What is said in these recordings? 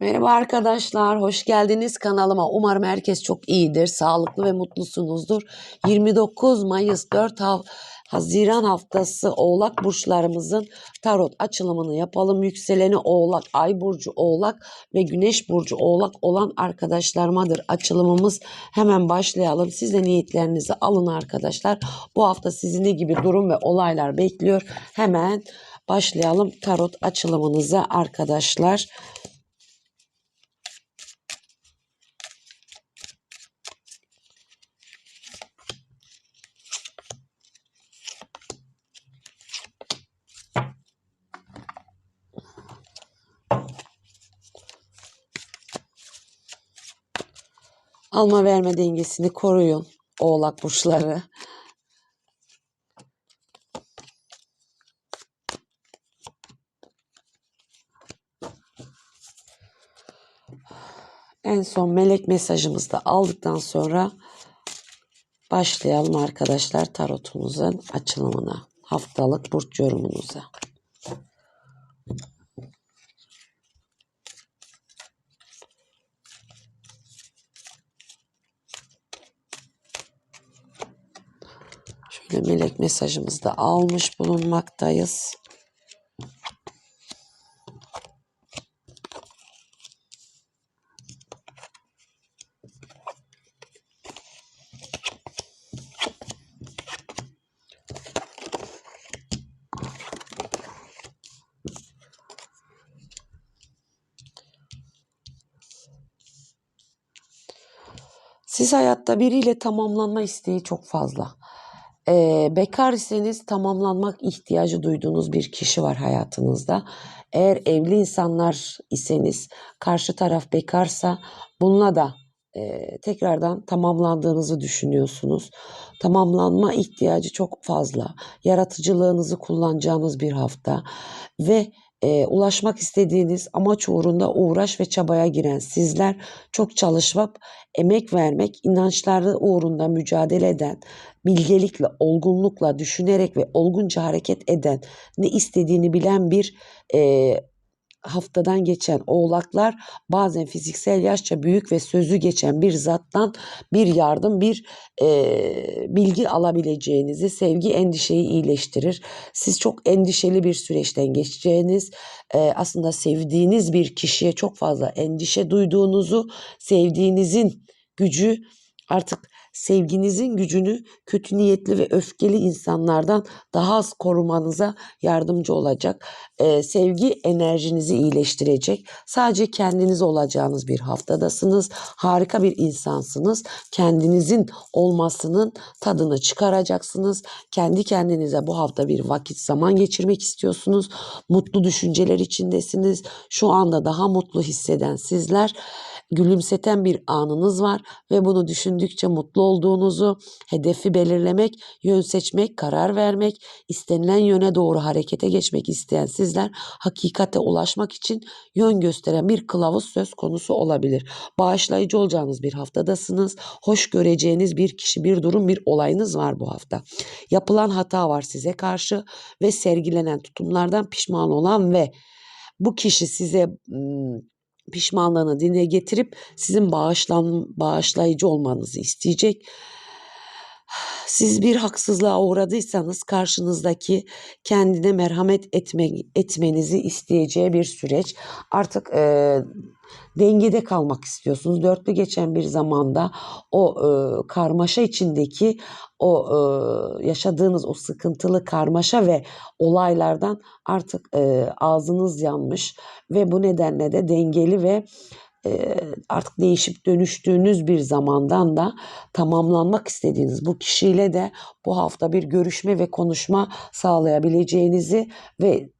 Merhaba arkadaşlar, hoş geldiniz kanalıma. Umarım herkes çok iyidir, sağlıklı ve mutlusunuzdur. 29 Mayıs 4 hav Haziran haftası Oğlak burçlarımızın tarot açılımını yapalım. Yükseleni Oğlak, Ay burcu Oğlak ve Güneş burcu Oğlak olan arkadaşlarımadır açılımımız. Hemen başlayalım. Siz de niyetlerinizi alın arkadaşlar. Bu hafta sizi ne gibi durum ve olaylar bekliyor? Hemen başlayalım tarot açılımınıza arkadaşlar. Alma verme dengesini koruyun oğlak burçları. En son melek mesajımızı da aldıktan sonra başlayalım arkadaşlar tarotumuzun açılımına. Haftalık burç yorumunuza. Şöyle melek mesajımızı da almış bulunmaktayız. Siz hayatta biriyle tamamlanma isteği çok fazla. Ee, bekar iseniz tamamlanmak ihtiyacı duyduğunuz bir kişi var hayatınızda. Eğer evli insanlar iseniz, karşı taraf bekarsa bununla da e, tekrardan tamamlandığınızı düşünüyorsunuz. Tamamlanma ihtiyacı çok fazla. Yaratıcılığınızı kullanacağınız bir hafta ve e, ulaşmak istediğiniz amaç uğrunda uğraş ve çabaya giren sizler çok çalışmak, emek vermek, inançları uğrunda mücadele eden, bilgelikle, olgunlukla, düşünerek ve olgunca hareket eden, ne istediğini bilen bir e, haftadan geçen oğlaklar bazen fiziksel yaşça büyük ve sözü geçen bir zattan bir yardım, bir e, bilgi alabileceğinizi, sevgi endişeyi iyileştirir. Siz çok endişeli bir süreçten geçeceğiniz, e, aslında sevdiğiniz bir kişiye çok fazla endişe duyduğunuzu, sevdiğinizin gücü artık sevginizin gücünü kötü niyetli ve öfkeli insanlardan daha az korumanıza yardımcı olacak. Ee, sevgi enerjinizi iyileştirecek. Sadece kendiniz olacağınız bir haftadasınız. Harika bir insansınız. Kendinizin olmasının tadını çıkaracaksınız. Kendi kendinize bu hafta bir vakit zaman geçirmek istiyorsunuz. Mutlu düşünceler içindesiniz. Şu anda daha mutlu hisseden sizler gülümseten bir anınız var ve bunu düşündükçe mutlu olduğunuzu, hedefi belirlemek, yön seçmek, karar vermek, istenilen yöne doğru harekete geçmek isteyen sizler hakikate ulaşmak için yön gösteren bir kılavuz söz konusu olabilir. Bağışlayıcı olacağınız bir haftadasınız. Hoş göreceğiniz bir kişi, bir durum, bir olayınız var bu hafta. Yapılan hata var size karşı ve sergilenen tutumlardan pişman olan ve bu kişi size pişmanlığını dine getirip sizin bağışlan, bağışlayıcı olmanızı isteyecek. Siz bir haksızlığa uğradıysanız karşınızdaki kendine merhamet etme, etmenizi isteyeceği bir süreç. Artık e, dengede kalmak istiyorsunuz. Dörtlü geçen bir zamanda o e, karmaşa içindeki o e, yaşadığınız o sıkıntılı karmaşa ve olaylardan artık e, ağzınız yanmış ve bu nedenle de dengeli ve artık değişip dönüştüğünüz bir zamandan da tamamlanmak istediğiniz bu kişiyle de bu hafta bir görüşme ve konuşma sağlayabileceğinizi ve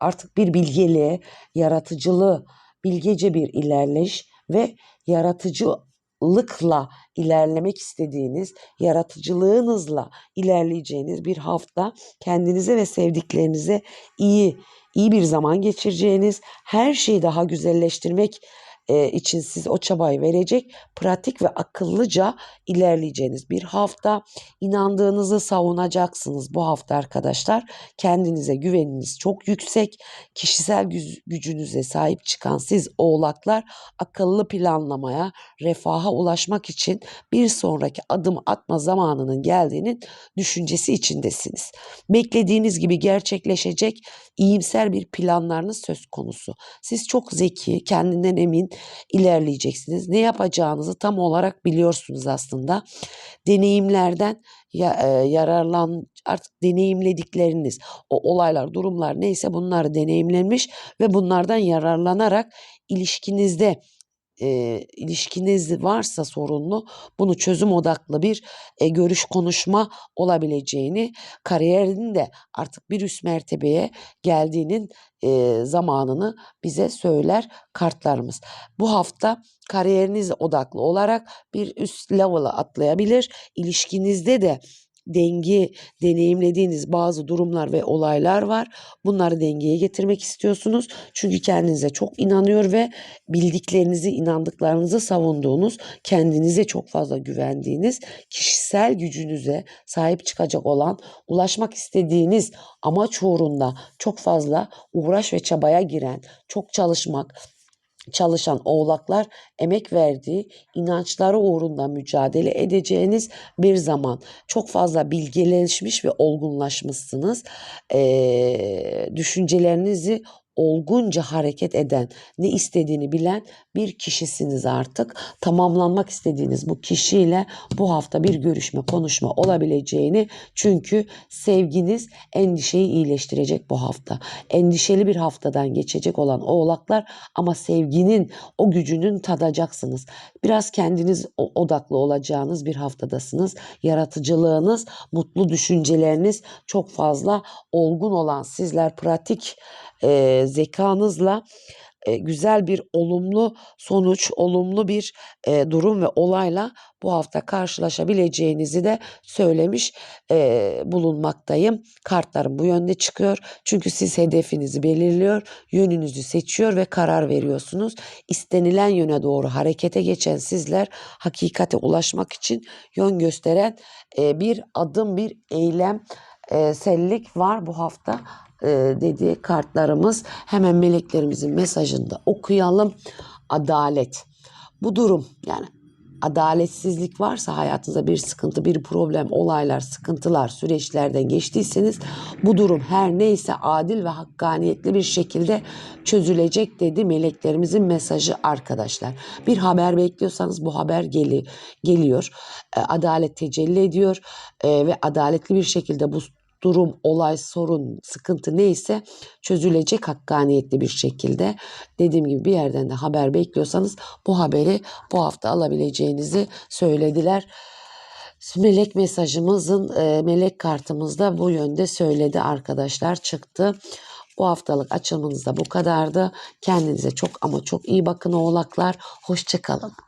artık bir bilgeliğe, yaratıcılığı, bilgece bir ilerleyiş ve yaratıcılıkla ilerlemek istediğiniz, yaratıcılığınızla ilerleyeceğiniz bir hafta kendinize ve sevdiklerinize iyi iyi bir zaman geçireceğiniz, her şeyi daha güzelleştirmek e, için siz o çabayı verecek, pratik ve akıllıca ilerleyeceğiniz bir hafta. İnandığınızı savunacaksınız bu hafta arkadaşlar. Kendinize güveniniz çok yüksek. Kişisel gücünüze sahip çıkan siz oğlaklar akıllı planlamaya, refaha ulaşmak için bir sonraki adım atma zamanının geldiğinin düşüncesi içindesiniz. Beklediğiniz gibi gerçekleşecek iyimser bir planlarınız söz konusu. Siz çok zeki, kendinden emin ilerleyeceksiniz. Ne yapacağınızı tam olarak biliyorsunuz aslında. Deneyimlerden e, yararlan artık deneyimledikleriniz, o olaylar, durumlar neyse bunlar deneyimlenmiş ve bunlardan yararlanarak ilişkinizde e, ilişkiniz varsa sorunlu bunu çözüm odaklı bir e, görüş konuşma olabileceğini kariyerin de artık bir üst mertebeye geldiğinin e, zamanını bize söyler kartlarımız. Bu hafta kariyeriniz odaklı olarak bir üst level'a atlayabilir. İlişkinizde de denge deneyimlediğiniz bazı durumlar ve olaylar var. Bunları dengeye getirmek istiyorsunuz. Çünkü kendinize çok inanıyor ve bildiklerinizi, inandıklarınızı savunduğunuz, kendinize çok fazla güvendiğiniz, kişisel gücünüze sahip çıkacak olan, ulaşmak istediğiniz amaç uğrunda çok fazla uğraş ve çabaya giren, çok çalışmak, çalışan oğlaklar emek verdiği inançları uğrunda mücadele edeceğiniz bir zaman. Çok fazla bilgileşmiş ve olgunlaşmışsınız. Ee, düşüncelerinizi olgunca hareket eden, ne istediğini bilen bir kişisiniz artık. Tamamlanmak istediğiniz bu kişiyle bu hafta bir görüşme, konuşma olabileceğini çünkü sevginiz endişeyi iyileştirecek bu hafta. Endişeli bir haftadan geçecek olan oğlaklar ama sevginin o gücünün tadacaksınız. Biraz kendiniz odaklı olacağınız bir haftadasınız. Yaratıcılığınız, mutlu düşünceleriniz çok fazla olgun olan sizler pratik e, zekanızla e, güzel bir olumlu sonuç, olumlu bir e, durum ve olayla bu hafta karşılaşabileceğinizi de söylemiş e, bulunmaktayım. Kartlarım bu yönde çıkıyor. Çünkü siz hedefinizi belirliyor, yönünüzü seçiyor ve karar veriyorsunuz. İstenilen yöne doğru harekete geçen sizler hakikate ulaşmak için yön gösteren e, bir adım, bir eylem e, sellik var bu hafta dediği kartlarımız. Hemen meleklerimizin mesajını da okuyalım. Adalet. Bu durum yani adaletsizlik varsa hayatınızda bir sıkıntı, bir problem, olaylar, sıkıntılar, süreçlerden geçtiyseniz bu durum her neyse adil ve hakkaniyetli bir şekilde çözülecek dedi meleklerimizin mesajı arkadaşlar. Bir haber bekliyorsanız bu haber geli, geliyor. E, adalet tecelli ediyor e, ve adaletli bir şekilde bu durum, olay, sorun, sıkıntı neyse çözülecek hakkaniyetli bir şekilde. Dediğim gibi bir yerden de haber bekliyorsanız bu haberi bu hafta alabileceğinizi söylediler. Melek mesajımızın, e, melek kartımızda bu yönde söyledi arkadaşlar çıktı. Bu haftalık açılımınız da bu kadardı. Kendinize çok ama çok iyi bakın oğlaklar. Hoşçakalın.